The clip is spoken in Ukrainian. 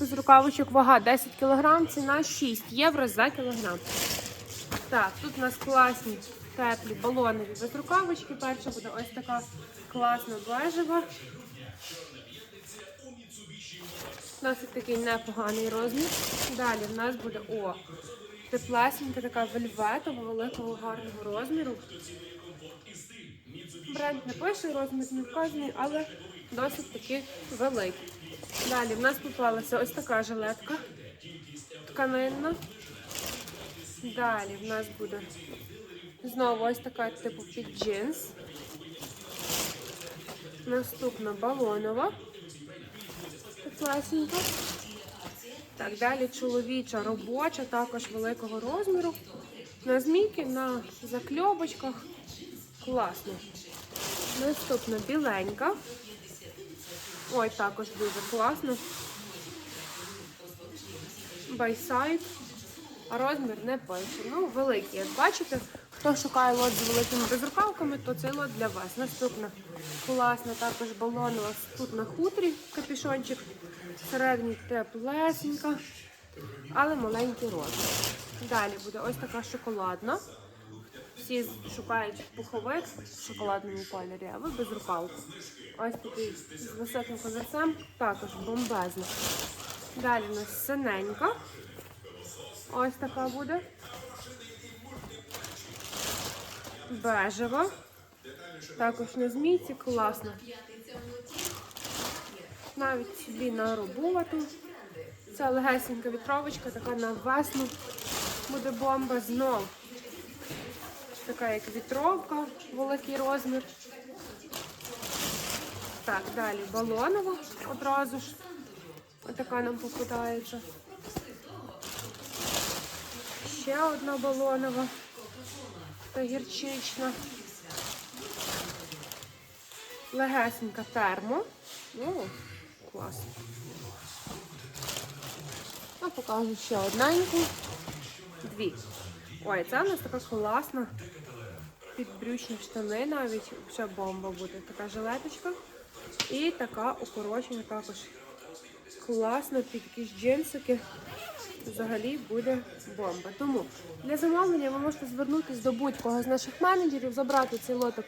Без рукавичок вага 10 кг, ціна 6 євро за кілограм. Так, тут у нас класні теплі балонові без рукавички. Перша буде ось така класна бежева. Досить такий непоганий розмір. Далі в нас буде о, теплесенька така вельветова, великого гарного розміру. Бренд не пише, розмір не вказаний, але досить таки великий. Далі в нас попалася ось така жилетка тканинна. Далі в нас буде знову ось така типу під джинс. Наступна балонова. Теплесенька. Так, далі чоловіча робоча, також великого розміру. На змійки, на закльобочках. Класно. Наступна біленька. Ой, також дуже класно. Байсайд. Розмір не пише. Ну, великий, як бачите. Хто шукає лот з великими безрукавками, то цей лот для вас. Наступна класна також балонова тут на хутрі капюшончик. Середній теплесенька, але маленький розмір. Далі буде ось така шоколадна. Всі шукають пуховик в шоколадному кольорі, а ви без рукавку. Ось такий з високим козирцем, також бомбезна. Далі у нас синенька. Ось така буде. Бежева. Також на змійці, класно. Навіть собі на роботу. Це легесенька вітровочка, така на весну. Буде бомба знов. Така як вітровка, великий розмір. Так, далі балонова одразу ж. Отака нам попадається. Ще одна балонова. Та гірчична. Легесенька термо. О, клас. А покажу ще одненьку. Дві. Ой, це у нас така класна. Підбрючні штани навіть ще бомба буде. Така жилеточка. І така укорочення також. Класно, під якісь джинсики. Взагалі буде бомба. Тому для замовлення ви можете звернутися до будь-кого з наших менеджерів, забрати цей лоток